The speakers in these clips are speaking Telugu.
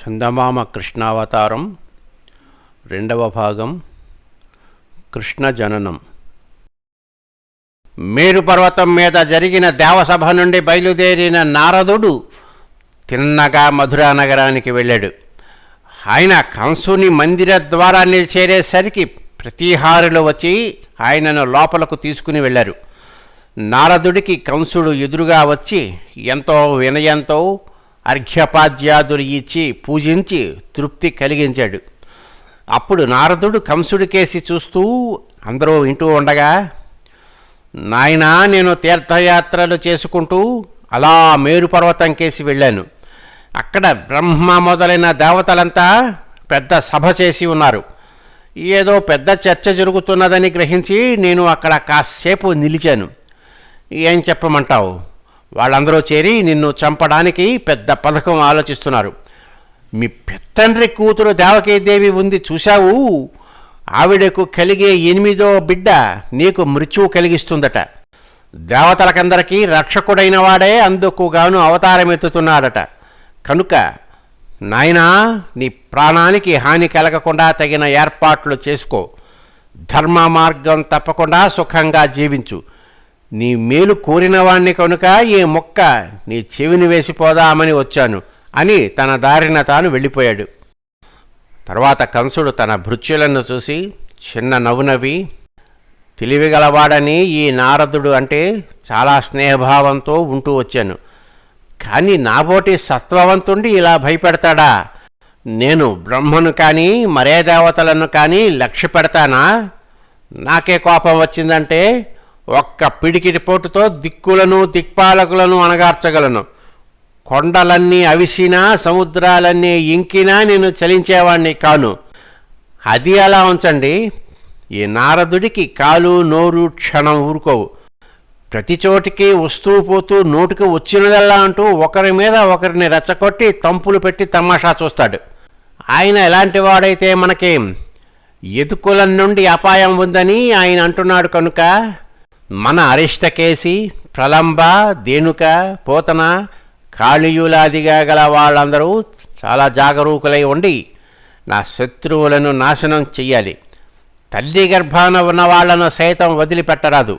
చందమామ కృష్ణావతారం రెండవ భాగం కృష్ణ జననం. మేరు పర్వతం మీద జరిగిన దేవసభ నుండి బయలుదేరిన నారదుడు తిన్నగా మధురా నగరానికి వెళ్ళాడు. ఆయన కంసుని మందిర ద్వారాన్ని చేరేసరికి ప్రతిహారులు వచ్చి ఆయనను లోపలకు తీసుకుని వెళ్ళారు. నారదుడికి కంసుడు ఎదురుగా వచ్చి ఎంతో వినయంతో అర్ఘ్యపాద్యాదులు ఇచ్చి పూజించి తృప్తి కలిగించాడు. అప్పుడు నారదుడు కంసుడి కేసి చూస్తూ అందరూ వింటూ ఉండగా నాయనా నేను తీర్థయాత్రలు చేసుకుంటూ అలా మేరుపర్వతం కేసి వెళ్ళాను. అక్కడ బ్రహ్మ మొదలైన దేవతలంతా పెద్ద సభ చేసి ఉన్నారు. ఏదో పెద్ద చర్చ జరుగుతున్నదని గ్రహించి నేను అక్కడ కాసేపు నిలిచాను. ఏం చెప్పమంటావు? వాళ్ళందరూ చేరి నిన్ను చంపడానికి పెద్ద పథకం ఆలోచిస్తున్నారు. మీ పెత్తండ్రి కూతురు దేవకీదేవి ఉంది చూశావు? ఆవిడకు కలిగే ఎనిమిదో బిడ్డ నీకు మృత్యువు కలిగిస్తుందట. దేవతలకందరికీ రక్షకుడైన వాడే అందుకుగాను అవతారమెత్తుతున్నాడట. కనుక నాయనా నీ ప్రాణానికి హాని కలగకుండా తగిన ఏర్పాట్లు చేసుకో. ధర్మ మార్గం తప్పకుండా సుఖంగా జీవించు. నీ మేలు కోరినవాణ్ణి కనుక ఈ మొక్క నీ చెవిని వేసిపోదామని వచ్చాను అని తన దారిన తాను వెళ్ళిపోయాడు. తర్వాత కంసుడు తన భృత్యులను చూసి చిన్న నవ్వునవి తెలివిగలవాడని ఈ నారదుడు అంటే చాలా స్నేహభావంతో ఉంటూ వచ్చాను. కానీ నాబోటి సత్వవంతుండి ఇలా భయపెడతాడా? నేను బ్రహ్మను కానీ మరే దేవతలను కానీ లక్ష్య పెడతానా నాకే కోపం వచ్చిందంటే ఒక్క పిడికిటి పోటుతో దిక్కులను దిక్పాలకులను అణగార్చగలను. కొండలన్నీ అవిసినా సముద్రాలన్నీ ఇంకినా నేను చలించేవాణ్ణి కాను. అది అలా ఉంచండి. ఈ నారదుడికి కాలు నోరు క్షణం ఊరుకోవు. ప్రతి చోటికి వస్తూ పోతూ నోటికి వచ్చినదల్లా అంటూ ఒకరి మీద ఒకరిని రెచ్చగొట్టి తంపులు పెట్టి తమాషా చూస్తాడు. ఆయన ఎలాంటి వాడైతే మనకి ఎదుకుల నుండి అపాయం ఉందని ఆయన అంటున్నాడు కనుక మన అరిష్టకేసి ప్రలంబ దేనుక పోతన కాళీయులాదిగా గల వాళ్ళందరూ చాలా జాగరూకులై ఉండి నా శత్రువులను నాశనం చెయ్యాలి. తల్లి గర్భాన ఉన్న వాళ్ళను సైతం వదిలిపెట్టరాదు.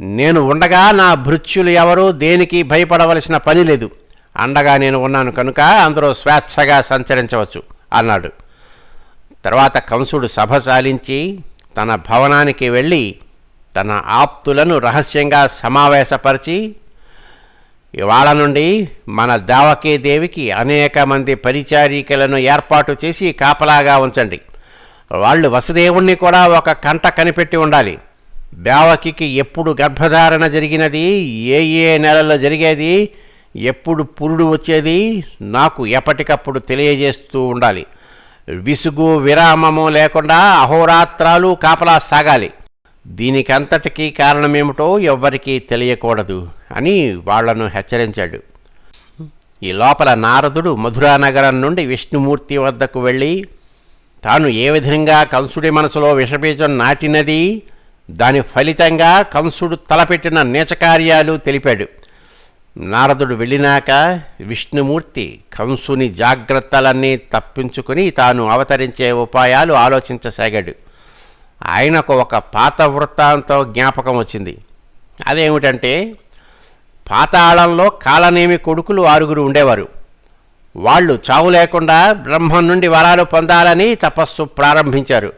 నేను ఉండగా నా భృత్యులు ఎవరూ దేనికి భయపడవలసిన పని లేదు. అండగా నేను ఉన్నాను కనుక అందరూ స్వేచ్ఛగా సంచరించవచ్చు అన్నాడు. తర్వాత కంసుడు సభ సాలించి తన భవనానికి వెళ్ళి తన ఆప్తులను రహస్యంగా సమావేశపరిచి ఇవాళ నుండి మన దేవకీదేవికి అనేక మంది పరిచారికలను ఏర్పాటు చేసి కాపలాగా ఉంచండి. వాళ్ళు వసుదేవుణ్ణి కూడా ఒక కంట కనిపెట్టి ఉండాలి. దేవకికి ఎప్పుడు గర్భధారణ జరిగినది ఏ ఏ నెలలో జరిగేది ఎప్పుడు పురుడు వచ్చేది నాకు ఎప్పటికప్పుడు తెలియజేస్తూ ఉండాలి. విసుగు విరామము లేకుండా అహోరాత్రాలు కాపలా సాగాలి. దీనికంతటికీ కారణమేమిటో ఎవ్వరికీ తెలియకూడదు అని వాళ్ళను హెచ్చరించాడు. ఈ లోపల నారదుడు మధురానగరం నుండి విష్ణుమూర్తి వద్దకు వెళ్ళి తాను ఏ విధంగా కంసుడి మనసులో విషబీజం నాటినది దాని ఫలితంగా కంసుడు తలపెట్టిన నీచకార్యాలు తెలిపాడు. నారదుడు వెళ్ళినాక విష్ణుమూర్తి కంసుని జాగ్రత్తలన్నీ తప్పించుకుని తాను అవతరించే ఉపాయాలు ఆలోచించసాగాడు. ఆయనకు ఒక పాత వృత్తాంతం జ్ఞాపకం వచ్చింది. అదేమిటంటే పాతాళంలో కాలనేమి కొడుకులు ఆరుగురు ఉండేవారు. వాళ్ళు చావు లేకుండా బ్రహ్మం నుండి వరాలు పొందాలని తపస్సు ప్రారంభించారు.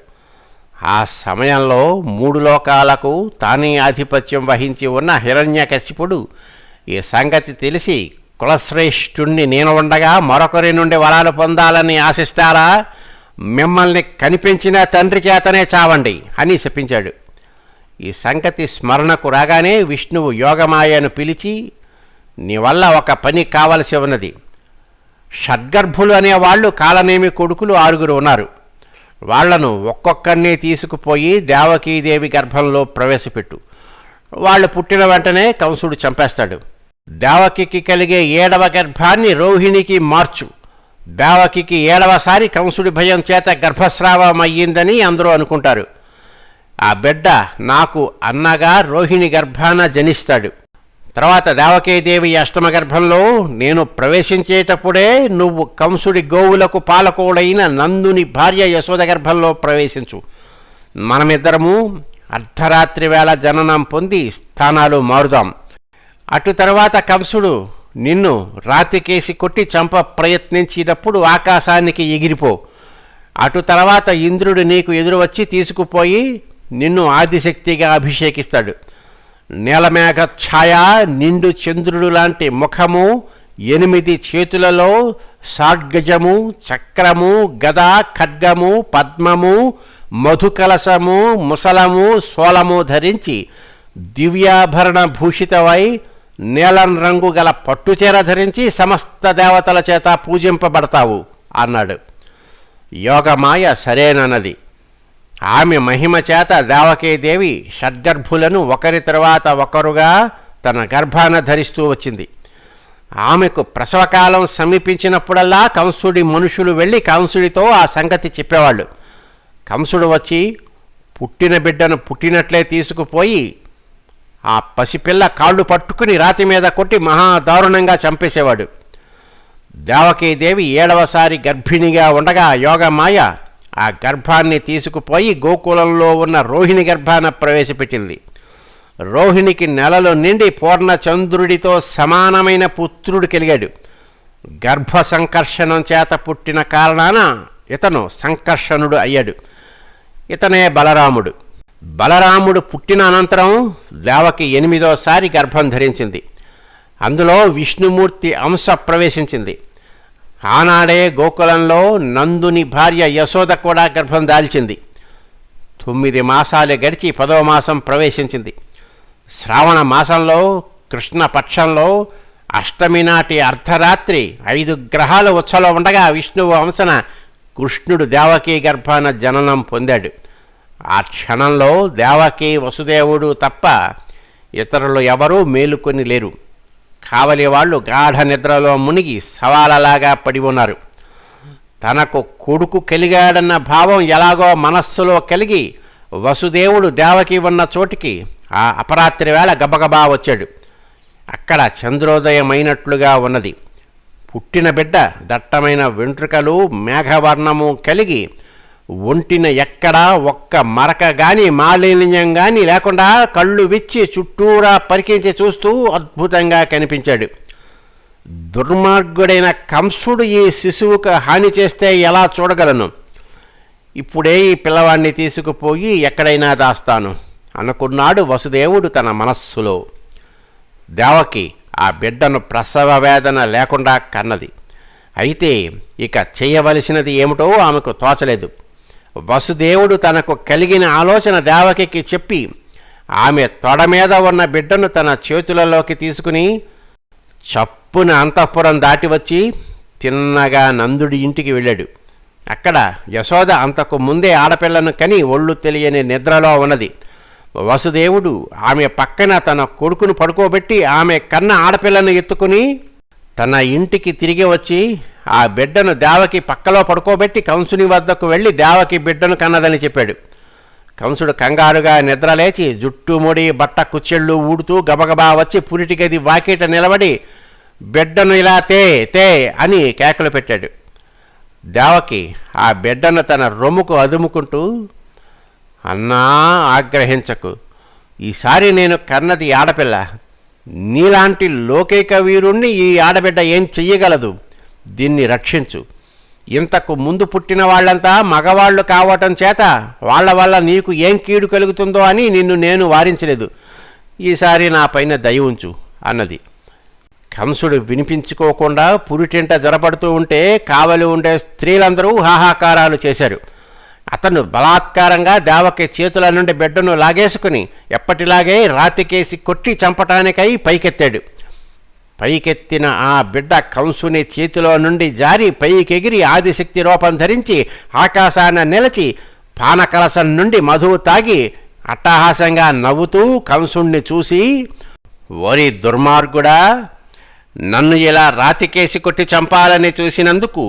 ఆ సమయంలో మూడు లోకాలకు తానే ఆధిపత్యం వహించి ఉన్న హిరణ్యకశిపుడు ఈ సంగతి తెలిసి కులశ్రేష్ఠుణ్ణి నేను ఉండగా మరొకరి నుండి వరాలు పొందాలని ఆశిస్తారా? మిమ్మల్ని కనిపించిన తండ్రి చేతనే చావండి అని శపించాడు ఈ సంగతి స్మరణకు రాగానే విష్ణువు యోగమాయను పిలిచి నీ వల్ల ఒక పని కావలసి ఉన్నది. షడ్గర్భులు అనేవాళ్ళు కాలనేమి కొడుకులు ఆరుగురు ఉన్నారు. వాళ్ళను ఒక్కొక్కరిని తీసుకుపోయి దేవకీదేవి గర్భంలో ప్రవేశపెట్టు. వాళ్ళు పుట్టిన వెంటనే కంసుడు చంపేస్తాడు. దేవకికి కలిగే ఏడవ గర్భాన్ని రోహిణికి మార్చు. దేవకికి ఏడవసారి కంసుడి భయం చేత గర్భస్రావం అయ్యిందని అందరూ అనుకుంటారు. ఆ బిడ్డ నాకు అన్నగా రోహిణి గర్భాన జనిస్తాడు. తర్వాత దేవకీదేవి అష్టమ గర్భంలో నేను ప్రవేశించేటప్పుడే నువ్వు కంసుడి గోవులకు పాలకోడైన నందుని భార్య యశోద గర్భంలో ప్రవేశించు. మనమిద్దరము అర్ధరాత్రి వేళ జననం పొంది స్థానాలు మారుదాం. అటు తర్వాత కంసుడు నిన్ను రాతికేసి కొట్టి చంప ప్రయత్నించినప్పుడు ఆకాశానికి ఎగిరిపో. అటు తర్వాత ఇంద్రుడు నీకు ఎదురు వచ్చి తీసుకుపోయి నిన్ను ఆదిశక్తిగా అభిషేకిస్తాడు. నీలమేఘ ఛాయ నిండు చంద్రుడు లాంటి ముఖము ఎనిమిది చేతులలో షాడ్గజము చక్రము గద ఖడ్గము పద్మము మధుకలసము ముసలము సోలము ధరించి దివ్యాభరణ భూషితవై నీలం రంగు గల పట్టుచీర ధరించి సమస్త దేవతల చేత పూజింపబడతావు అన్నాడు. యోగమాయ సరేనన్నది. ఆమె మహిమ చేత దేవకీదేవి షడ్గర్భులను ఒకరి తర్వాత ఒకరుగా తన గర్భాన ధరిస్తూ వచ్చింది. ఆమెకు ప్రసవకాలం సమీపించినప్పుడల్లా కంసుడి మనుషులు వెళ్ళి కంసుడితో ఆ సంగతి చెప్పేవాళ్ళు. కంసుడు వచ్చి పుట్టిన బిడ్డను పుట్టినట్లే తీసుకుపోయి ఆ పసిపిల్ల కాళ్ళు పట్టుకుని రాతి మీద కొట్టి మహా దారుణంగా చంపేసేవాడు. దేవకీదేవి ఏడవసారి గర్భిణిగా ఉండగా యోగమాయ ఆ గర్భాన్ని తీసుకుపోయి గోకులంలో ఉన్న రోహిణి గర్భాన ప్రవేశపెట్టింది. రోహిణికి నెలలు నిండి పూర్ణచంద్రుడితో సమానమైన పుత్రుడు కలిగాడు. గర్భ సంకర్షణం చేత పుట్టిన కారణాన ఇతను సంకర్షణుడు అయ్యాడు. ఇతనే బలరాముడు. బలరాముడు పుట్టిన అనంతరం దేవకి ఎనిమిదోసారి గర్భం ధరించింది. అందులో విష్ణుమూర్తి అంశ ప్రవేశించింది. ఆనాడే గోకులంలో నందుని భార్య యశోద కూడా గర్భం దాల్చింది. తొమ్మిది మాసాలు గడిచి పదవ మాసం ప్రవేశించింది. శ్రావణ మాసంలో కృష్ణ పక్షంలో అష్టమి నాటి అర్ధరాత్రి ఐదు గ్రహాల ఉత్సవం ఉండగా విష్ణువు అంశన కృష్ణుడు దేవకీ గర్భాన జననం పొందాడు. ఆ క్షణంలో దేవకి వసుదేవుడు తప్ప ఇతరులు ఎవరూ మేలుకొని లేరు. కావలి వాళ్ళు గాఢ నిద్రలో మునిగి సవాలలాగా పడి ఉన్నారు. తనకు కొడుకు కలిగాడన్న భావం ఎలాగో మనస్సులో కలిగి వసుదేవుడు దేవకి ఉన్న చోటికి ఆ అపరాత్రి వేళ గబగబా వచ్చాడు. అక్కడ చంద్రోదయమైనట్లుగా ఉన్నది. పుట్టిన బిడ్డ దట్టమైన వెంట్రుకలు మేఘవర్ణము కలిగి ఒంటిన ఎక్కడా ఒక్క మరక గాని మాలిన్యం గాని లేకుండా కళ్ళు విచ్చి చుట్టూరా పరికించి చూస్తూ అద్భుతంగా కనిపించాడు. దుర్మార్గుడైన కంసుడు ఈ శిశువుకు హాని చేస్తే ఎలా చూడగలను? ఇప్పుడే ఈ పిల్లవాడిని తీసుకుపోయి ఎక్కడైనా దాస్తాను అనుకున్నాడు వసుదేవుడు తన మనస్సులో. దేవకి ఆ బిడ్డను ప్రసవ వేదన లేకుండా కన్నది. అయితే ఇక చేయవలసినది ఏమిటో ఆమెకు తోచలేదు. వసుదేవుడు తనకు కలిగిన ఆలోచన దేవకికి చెప్పి ఆమె తొడ మీద ఉన్న బిడ్డను తన చేతులలోకి తీసుకుని చప్పున అంతఃపురం దాటి వచ్చి తిన్నగా నందుడి ఇంటికి వెళ్ళాడు. అక్కడ యశోద అంతకు ముందే ఆడపిల్లను కని ఒళ్ళు తెలియని నిద్రలో ఉన్నది. వసుదేవుడు ఆమె పక్కన తన కొడుకును పడుకోబెట్టి ఆమె కన్న ఆడపిల్లను ఎత్తుకుని తన ఇంటికి తిరిగి వచ్చి ఆ బిడ్డను దేవకి పక్కలో పడుకోబెట్టి కంసుని వద్దకు వెళ్ళి దేవకి బిడ్డను కన్నదని చెప్పాడు. కంసుడు కంగారుగా నిద్రలేచి జుట్టు ముడి బట్ట కుచ్చెళ్ళు ఊడుతూ గబగబా వచ్చి పురిటి గది వాకిట నిలబడి బిడ్డను ఇలా తే తే అని కేకలు పెట్టాడు. దేవకి ఆ బిడ్డను తన రొమ్ముకు అదుముకుంటూ అన్నా ఆగ్రహించకు. ఈసారి నేను కన్నది ఆడపిల్ల. నీలాంటి లోకైక వీరుణ్ణి ఈ ఆడబిడ్డ ఏం చెయ్యగలదు? దీన్ని రక్షించు. ఇంతకు ముందు పుట్టిన వాళ్ళంతా మగవాళ్ళు కావటం చేత వాళ్ళ వల్ల నీకు ఏం కీడు కలుగుతుందో అని నిన్ను నేను వారించలేదు. ఈసారి నా పైన దయ ఉంచు అన్నది. కంసుడు వినిపించుకోకుండా పురిటింట జరపడుతూ ఉంటే కావలి ఉండే స్త్రీలందరూ హాహాకారాలు చేశారు. అతను బలాత్కారంగా దేవకి చేతుల నుండి బిడ్డను లాగేసుకుని ఎప్పటిలాగే రాతికేసి కొట్టి చంపటానికై పైకెత్తాడు. పైకెత్తిన ఆ బిడ్డ కంసుని చేతిలో నుండి జారి పైకెగిరి ఆదిశక్తి రూపం ధరించి ఆకాశాన నిలిచి పానకలసం నుండి మధువు తాగి అట్టహాసంగా నవ్వుతూ కంసుణ్ణి చూసి ఓరి దుర్మార్గుడా నన్ను ఇలా రాతికేసి కొట్టి చంపాలని చూసినందుకు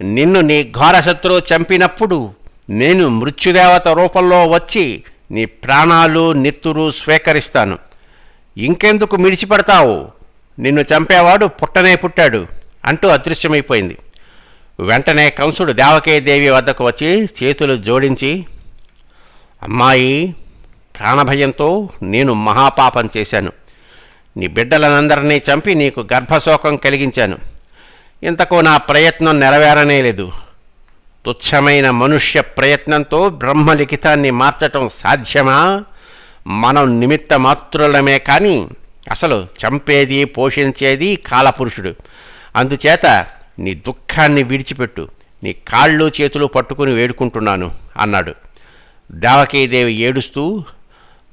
నిన్ను నీ ఘోరశత్రువు చంపినప్పుడు నేను మృత్యుదేవత రూపంలో వచ్చి నీ ప్రాణాలు నెత్తురు స్వీకరిస్తాను. ఇంకెందుకు మిడిచిపడతావు? నిన్ను చంపేవాడు పుట్టనే పుట్టాడు అంటూ అదృశ్యమైపోయింది. వెంటనే కంసుడు దేవకీదేవి వద్దకు వచ్చి చేతులు జోడించి అమ్మాయి ప్రాణభయంతో నేను మహాపాపం చేశాను. నీ బిడ్డలనందరినీ చంపి నీకు గర్భశోకం కలిగించాను. ఇంతకు నా ప్రయత్నం నెరవేరనే లేదు తుచ్చమైన మనుష్య ప్రయత్నంతో బ్రహ్మలిఖితాన్ని మార్చటం సాధ్యమా? మనం నిమిత్త మాత్రులమే కానీ అసలు చంపేది పోషించేది కాలపురుషుడు. అందుచేత నీ దుఃఖాన్ని విడిచిపెట్టు. నీ కాళ్ళు చేతులు పట్టుకుని వేడుకుంటున్నాను అన్నాడు. దేవకీదేవి ఏడుస్తూ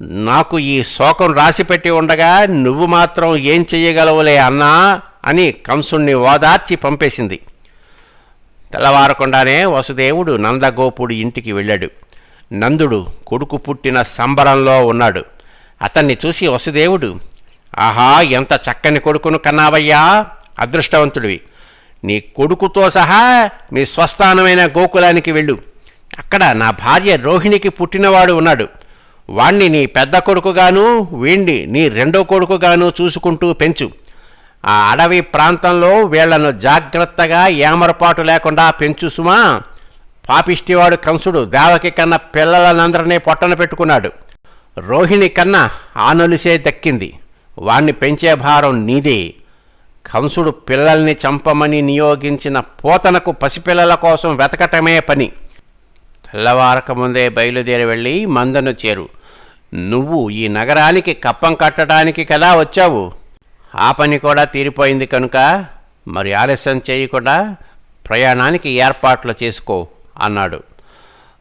నాకు ఈ శోకం రాసిపెట్టి ఉండగా నువ్వు మాత్రం ఏం చెయ్యగలవులే అన్నా? అని కంసుణ్ణి ఓదార్చి పంపేసింది. తెల్లవారకుండానే వసుదేవుడు నందగోపుడి ఇంటికి వెళ్ళాడు. నందుడు కొడుకు పుట్టిన సంబరంలో ఉన్నాడు. అతన్ని చూసి వసుదేవుడు ఆహా ఎంత చక్కని కొడుకును కన్నావయ్యా అదృష్టవంతుడివి. నీ కొడుకుతో సహా మీ స్వస్థానమైన గోకులానికి వెళ్ళు. అక్కడ నా భార్య రోహిణికి పుట్టినవాడు ఉన్నాడు. వాణ్ణి నీ పెద్ద కొడుకుగాను వీణ్ణి నీ రెండో కొడుకుగాను చూసుకుంటూ పెంచు. ఆ అడవి ప్రాంతంలో వీళ్ళను జాగ్రత్తగా ఏమరపాటు లేకుండా పెంచు సుమా. పాపిష్టివాడు కంసుడు దేవకి కన్నా పిల్లలనందరినీ పొట్టన పెట్టుకున్నాడు. రోహిణి కన్నా ఆనొలిసే దక్కింది. వాణ్ణి పెంచే భారం నీదే. కంసుడు పిల్లల్ని చంపమని నియోగించిన పోతనకు పసిపిల్లల కోసం వెతకటమే పని. తెల్లవారక ముందే బయలుదేరి వెళ్ళి మందను చేరు. నువ్వు ఈ నగరానికి కప్పం కట్టడానికి కదా వచ్చావు? ఆ పని కూడా తీరిపోయింది కనుక మరి ఆలస్యం చేయకుండా ప్రయాణానికి ఏర్పాట్లు చేసుకో అన్నాడు.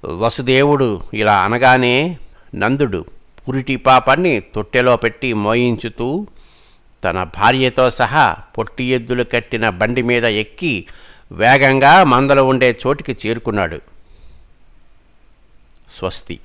వసుదేవుడు ఇలా అనగానే నందుడు పురిటి పాపాన్ని తొట్టెలో పెట్టి మోయించుతూ తన భార్యతో సహా పొట్టి ఎద్దులు కట్టిన బండి మీద ఎక్కి వేగంగా మందలు ఉండే చోటికి చేరుకున్నాడు. స్వస్తి.